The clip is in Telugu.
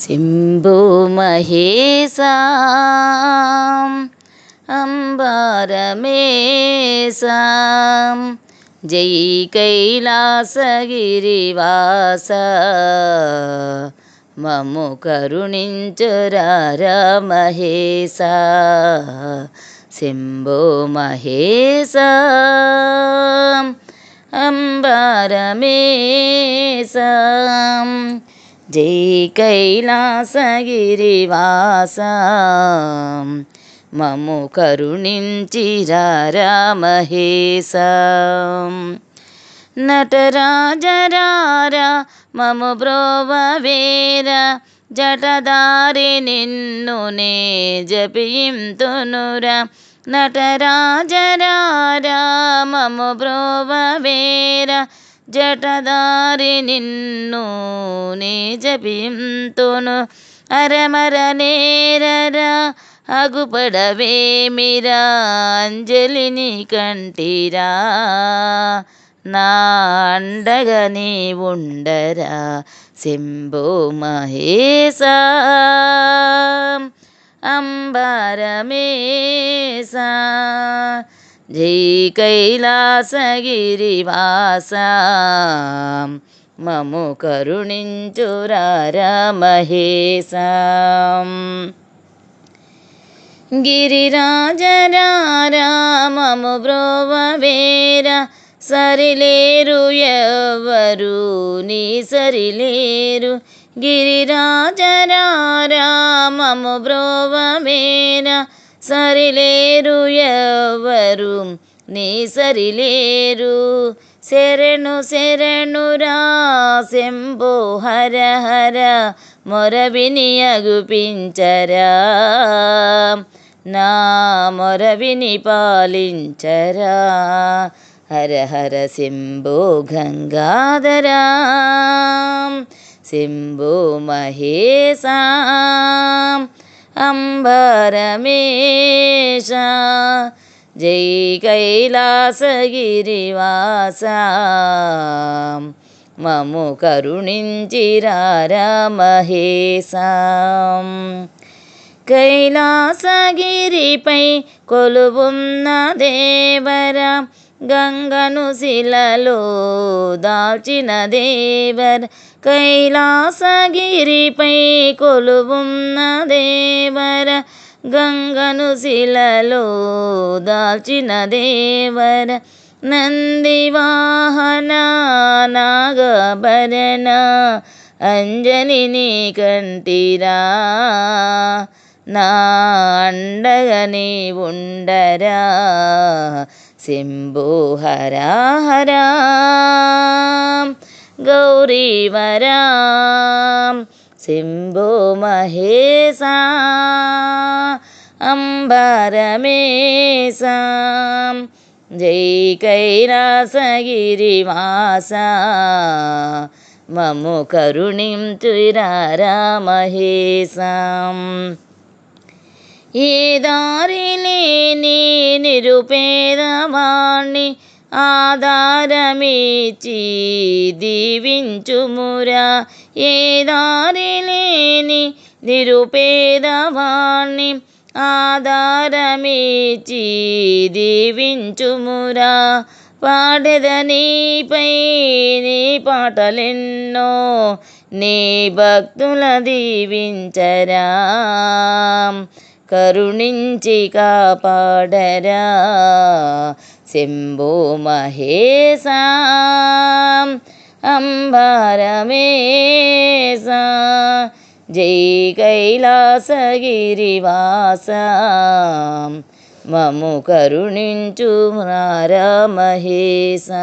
శంభో మహేశా అంబారమేశా జై కైలాసగిరివాస మము కరుణించురారా మహేశా శంభో మహేశా అంబారమేశా జై కైలాసగిరివాస మము కరుణించిరారా మహేశ నటరాజరారా మము బ్రోవవేర జటదారి నిన్ను నే జపింతునురా నటరాజరారా మము బ్రోవవేర జటదారి నిన్ను నీ జపింతును అరమర నేరరా అగుపడవేమిరా అంజలిని కంటిరా నా అండగా నీ ఉండరా శంభో మహేశ అంబరమేశా జై కైలాసగిరివాస మము కరుణించురారా మహేశ గిరిరాజరారా మము బ్రోవవేర సరిలేరు ఎవరు నీ సరిలేరు గిరిరాజరారా మము బ్రోవవేర సరిలేరు ఎవరు? నీ సరిలేరు. శరణు శరణురా శంభో హర హర మొరవిని అగుపించరా. నా మొరవిని పాలించరా. హర హర శంభో గంగాధరా. శంభో మహేశా. అంబరమేష జై కైలాసగిరివాస. మము కరుణించిరారమహేశ కైలాసగిరిపై కొలువున్న దేవరా గంగను శిలలో దాల్చిన దేవర్. కైలాసగిరిపై కొలువున్న దేవర. గంగను శిలలో దాల్చిన దేవర. నందివాహన నాగభరణ అంజనిని కంటిరా. నా అండగని ఉండరా. ശിംഭോ ഹരാ ഹരാം ഗൗരി വരാം ശിംഭോ മഹേശ അംബരമേശ ജയ് കൈലാസഗിരിവാസ മമു കരുണിം ചുരാരാമഹേശാം ఏ దారి లేని నిరుపేదవాణ్ణి ఆధారమిచ్చి దీవించుమురా? ఏ దారి లేని నిరుపేదవాణ్ణి ఆధారమిచ్చి దీవించుమురా? పాడెదనీపై నీ పాటలెన్నో నీ భక్తుల దీవించరా? కరుణించి కాపాడరా శంభో మహేశా అంబరమేశా జై కైలాసగిరివాస మము కరుణించు నారా మహేశం